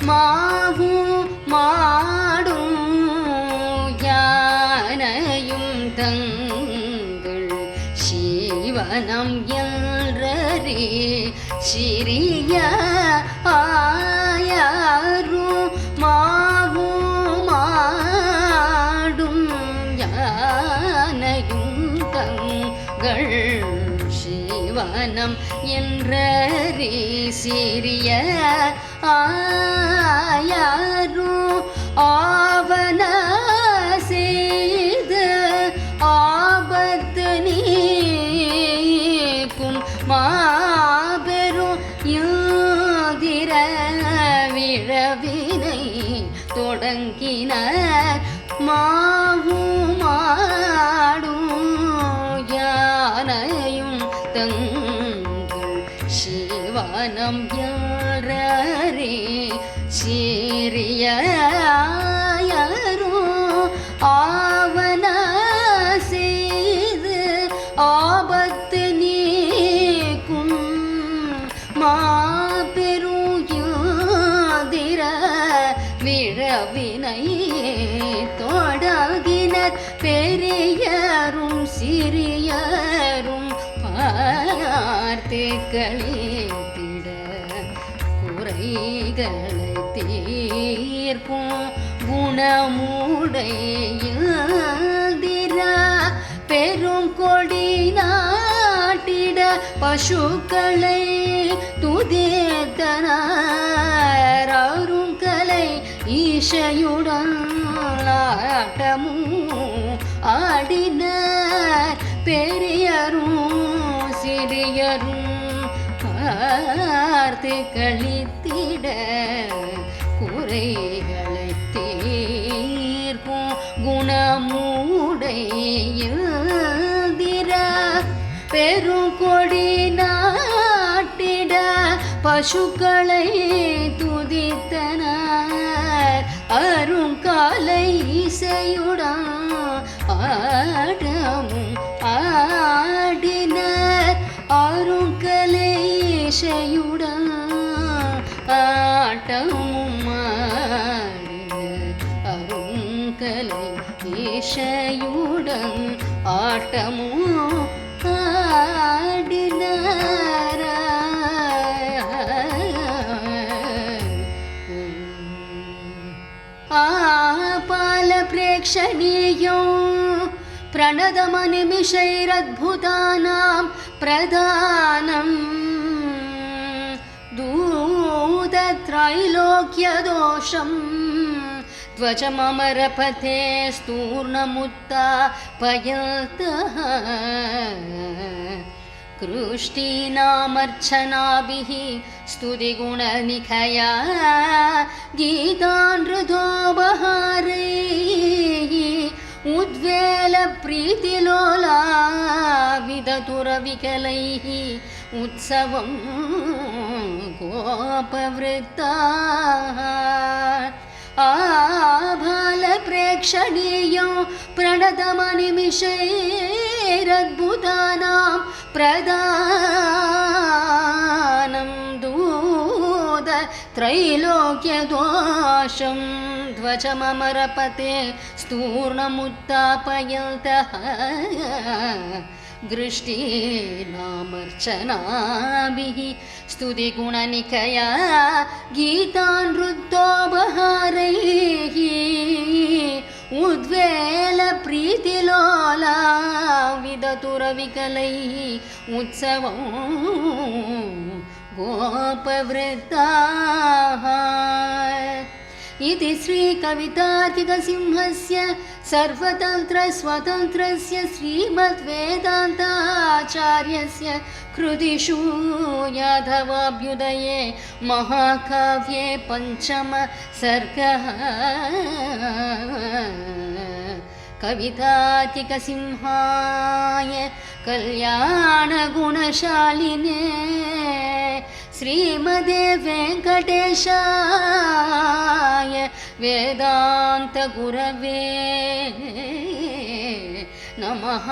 மாவும் மாடும் யானையும் தங்கள் சிவனம் என்றே சிறிய ஆயாரும் சிவனம் என்ற சிறிய ஆயாரும் ஆவன செய்த ஆபத்து நீக்கும் மாபெரும் யோதிர விழவினை தொடங்கினர் மா தங்கள் சிவனம் யாரே சீரியரும் ஆவன செய்து ஆபத்து நீக்கும் மாபெருதிர விழவினை தொடங்கினர் பெரியரும் சிறியர் பார்த்து திட குறைகளை தீர்க்கும் குணமுடையில்திரா பெரும் கொடி நாட்டிட பசுக்களை துதித்தனர் அருங்கலை ஈஷையுடன் ஆட்டமும் ஆடினார். பெரியரும் சிறியரும் பார்த்து கழித்திட குறைகளை தீர்க்கும் குணமுடையில்திர பெருங்கொடி நாட்டிட பசுக்களை துதித்தனர் அருங்காலை இசையுடன் ஆடமும் ஆ ആശയുട ആട്ടമുമാറിന് അരുങ്കലൈ ഈശയുടൻ ആട്ടമോ ആടിനാര. ആ പാല പ്രേക്ഷണീയോ प्रणदमनिमिषैरद्भुतानां प्रदानम् दूतत्रैलोक्यदोषं ध्वजममरपथे स्तूर्णमुत्ता पयतः कृष्टीनामर्चनाभिः स्तुतिगुणनिखया गीतानृतोपहारैः उद्वेलप्रीतिलोला विदतुरविकलैः उत्सवं गोपवृत्ताः। आभालप्रेक्षणीयं प्रणतमनिमिषैरद्भुतानां प्रदानं दूत त्रैलोक्यदोषं ध्वजममरपते स्तूर्णमुत्थापयन्तः दृष्टीनामर्चनाभिः स्तुतिगुणनिकया गीतानृत्योपहारैः उद्वेलप्रीतिलोला विदतुरविकलैः उत्सवं गोपवृत्ताः इति श्रीकवितार्किकसिंहस्य सर्वतन्त्रस्वतन्त्रस्य श्रीमद्वेदान्ताचार्यस्य कृतिषु यादवाभ्युदये महाकाव्ये पञ्चम सर्गः। कवितातिकसिंहाय कल्याणगुणशालिने श्रीमदे वेङ्कटेशाय वेदान्तगुरवे नमः